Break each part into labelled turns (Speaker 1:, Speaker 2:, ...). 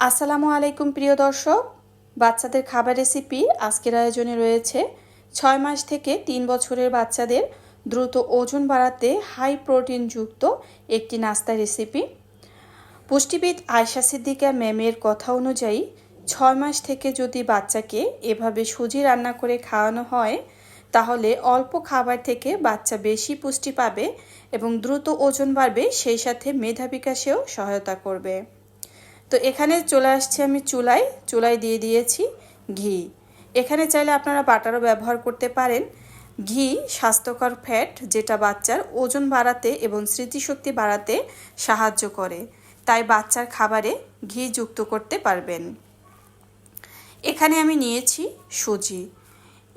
Speaker 1: আসসালামু আলাইকুম, প্রিয় দর্শক। বাচ্চাদের খাবার রেসিপি আজকের আয়োজনে রয়েছে ছয় মাস থেকে তিন বছরের বাচ্চাদের দ্রুত ওজন বাড়াতে হাই প্রোটিনযুক্ত একটি নাস্তা রেসিপি পুষ্টিবিদ আয়শা সিদ্দিকা ম্যামের কথা অনুযায়ী, ছয় মাস থেকে যদি বাচ্চাকে এভাবে সুজি রান্না করে খাওয়ানো হয়, তাহলে অল্প খাবার থেকে বাচ্চা বেশি পুষ্টি পাবে এবং দ্রুত ওজন বাড়বে, সেই সাথে মেধা বিকাশেও সহায়তা করবে। তো এখানে চলে আসছে আমি চুলায়। চুলায় দিয়ে দিয়েছি ঘি। এখানে চাইলে আপনারা বাটারও ব্যবহার করতে পারেন। ঘি স্বাস্থ্যকর ফ্যাট, যেটা বাচ্চার ওজন বাড়াতে এবং স্মৃতিশক্তি বাড়াতে সাহায্য করে। তাই বাচ্চার খাবারে ঘি যুক্ত করতে পারবেন। এখানে আমি নিয়েছি সুজি।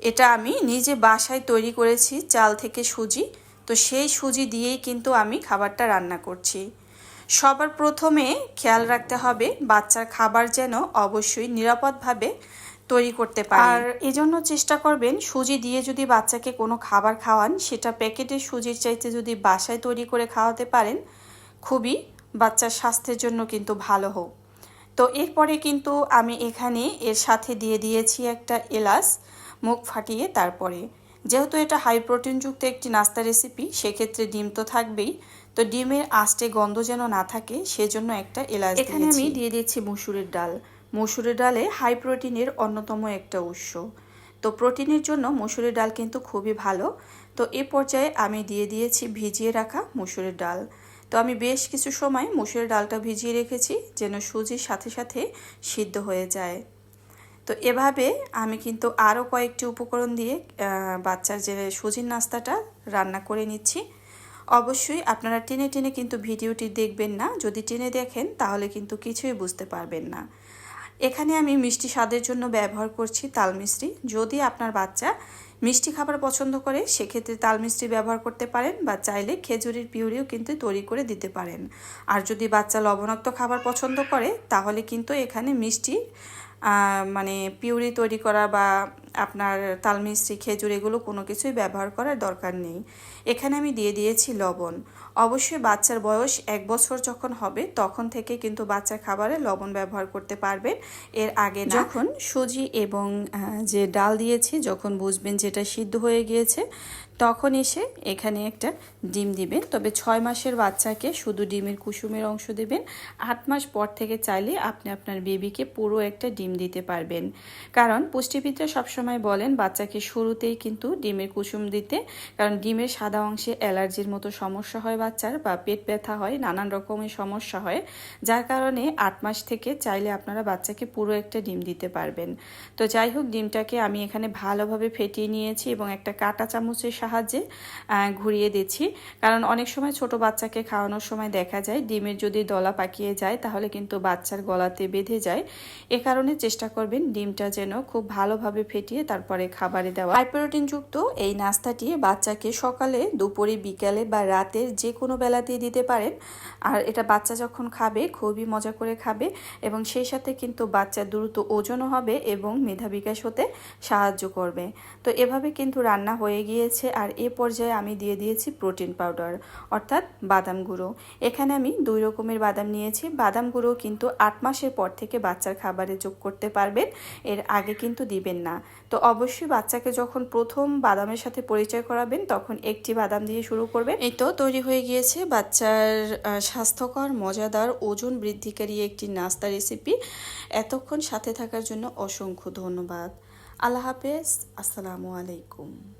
Speaker 1: এটা আমি নিজে বাসায় তৈরি করেছি চাল থেকে সুজি। তো সেই সুজি দিয়েই কিন্তু আমি খাবারটা রান্না করছি। সবার প্রথমে খেয়াল রাখতে হবে বাচ্চার খাবার যেন অবশ্যই নিরাপদভাবে তৈরি করতে পারে। আর এজন্য চেষ্টা করবেন সুজি দিয়ে যদি বাচ্চাকে কোনো খাবার খাওয়ান, সেটা প্যাকেটের সুজির চাইতে যদি বাসায় তৈরি করে খাওয়াতে পারেন, খুবই বাচ্চার স্বাস্থ্যের জন্য কিন্তু ভালো হোক। তো এরপরে কিন্তু আমি এখানে এর সাথে দিয়ে দিয়েছি একটা এলাচ, মুখ ফাটিয়ে তারপরে যেহেতু এটা হাই প্রোটিনযুক্ত একটি নাস্তা রেসিপি সেক্ষেত্রে ডিম তো থাকবেই। তো ডিমের আস্তে গন্ধ যেন না থাকে সেজন্য একটা এলাচ এখানে আমি দিয়ে দিচ্ছি মুসুরের ডাল। মসুরের ডালে হাই প্রোটিনের অন্যতম একটা উৎস। তো প্রোটিনের জন্য মসুরের ডাল কিন্তু খুবই ভালো। তো এ পর্যায়ে আমি দিয়ে দিয়েছি ভিজিয়ে রাখা মসুরের ডাল। তো আমি বেশ কিছু সময় মসুরের ডালটা ভিজিয়ে রেখেছি যেন সুজির সাথে সাথে সিদ্ধ হয়ে যায়। তো এভাবে আমি কিন্তু আরও কয়েকটি উপকরণ দিয়ে বাচ্চার যে সুজির নাস্তাটা রান্না করে নিচ্ছি। অবশ্যই আপনারা টেনে টেনে কিন্তু ভিডিওটি দেখবেন না। যদি টেনে দেখেন, তাহলে কিন্তু কিছুই বুঝতে পারবেন না। এখানে আমি মিষ্টি স্বাদের জন্য ব্যবহার করছি তাল যদি আপনার বাচ্চা মিষ্টি খাবার পছন্দ করে, সেক্ষেত্রে তাল মিষ্টি ব্যবহার করতে পারেন বা চাইলে খেজুরির পিউরিও কিন্তু তৈরি করে দিতে পারেন। আর যদি বাচ্চা লবণাক্ত খাবার পছন্দ করে, তাহলে কিন্তু এখানে মিষ্টি মানে পিউরি তৈরি করা বা আপনার তালমিস্ত্রি খেজুর এগুলো কোনো কিছুই ব্যবহার করার দরকার নেই। এখানে আমি দিয়ে দিয়েছি লবণ। অবশ্যই বাচ্চার বয়স এক বছর যখন হবে, তখন থেকে কিন্তু বাচ্চার খাবারে লবণ ব্যবহার করতে পারবেন। এর আগে যখন সুজি এবং যে ডাল দিয়েছি, যখন বুঝবেন যেটা সিদ্ধ হয়ে গিয়েছে, তখন এসে এখানে একটা ডিম দিবেন। তবে ছয় মাসের বাচ্চাকে শুধু ডিমের কুসুমের অংশ দেবেন। আট মাস পর থেকে চাইলে আপনি আপনার বেবিকে পুরো একটা ডিম দিতে পারবেন। কারণ পুষ্টিবিদরা সবসময় বলেন, বাচ্চাকে শুরুতেই কিন্তু ডিমের কুসুম দিতে, কারণ ডিমের সাদা অংশে অ্যালার্জির মতো সমস্যা হয় বাচ্চার বা পেট ব্যথা হয়, নানান রকমের সমস্যা হয়, যার কারণে আট মাস থেকে চাইলে আপনারা বাচ্চাকে পুরো একটা ডিম দিতে পারবেন। তো যাই হোক, ডিমটাকে আমি এখানে ভালোভাবে ফেটিয়ে নিয়েছি এবং একটা কাটা চামচের সাহায্যে ঘুরিয়ে দিচ্ছি। কারণ অনেক সময় ছোট বাচ্চাকে খাওয়ানোর সময় দেখা যায়, ডিমের যদি দলা পাকিয়ে যায়, তাহলে কিন্তু বাচ্চার গলাতে বেঁধে যায়। এ কারণে চেষ্টা করবেন ডিমটা যেন খুব ভালোভাবে ফেটিয়ে তারপরে খাবারে দেওয়া। হাই প্রোটিনযুক্ত এই নাস্তাটি বাচ্চাকে সকালে, দুপুরে, বিকালে বা রাতের যে কোনো বেলাতেই দিতে পারেন। আর এটা বাচ্চা যখন খাবে, খুবই মজা করে খাবে এবং সেই সাথে কিন্তু বাচ্চা দ্রুত ওজনও হবে এবং মেধা বিকাশ হতে সাহায্য করবে। তো এভাবে কিন্তু রান্না হয়ে গিয়েছে আর এ পর্যায়ে আমি দিয়ে দিয়েছি প্রোটিন পাউডার অর্থাৎ বাদাম গুঁড়ো। এখানে আমি দুই রকমের বাদাম নিয়েছি। বাদাম গুঁড়ো কিন্তু আট মাসের পর থেকে বাচ্চার খাবারে যোগ করতে পারবেন, এর আগে কিন্তু দিবেন না। তো অবশ্যই বাচ্চাকে যখন প্রথম বাদামের সাথে পরিচয় করাবেন, তখন একটি বাদাম দিয়ে শুরু করবেন। এই তো তৈরি হয়ে গিয়েছে বাচ্চার স্বাস্থ্যকর, মজাদার, ওজন বৃদ্ধিকারী একটি নাস্তা রেসিপি। এতক্ষণ সাথে থাকার জন্য অসংখ্য ধন্যবাদ। আল্লাহ হাফেজ, আসসালামু আলাইকুম।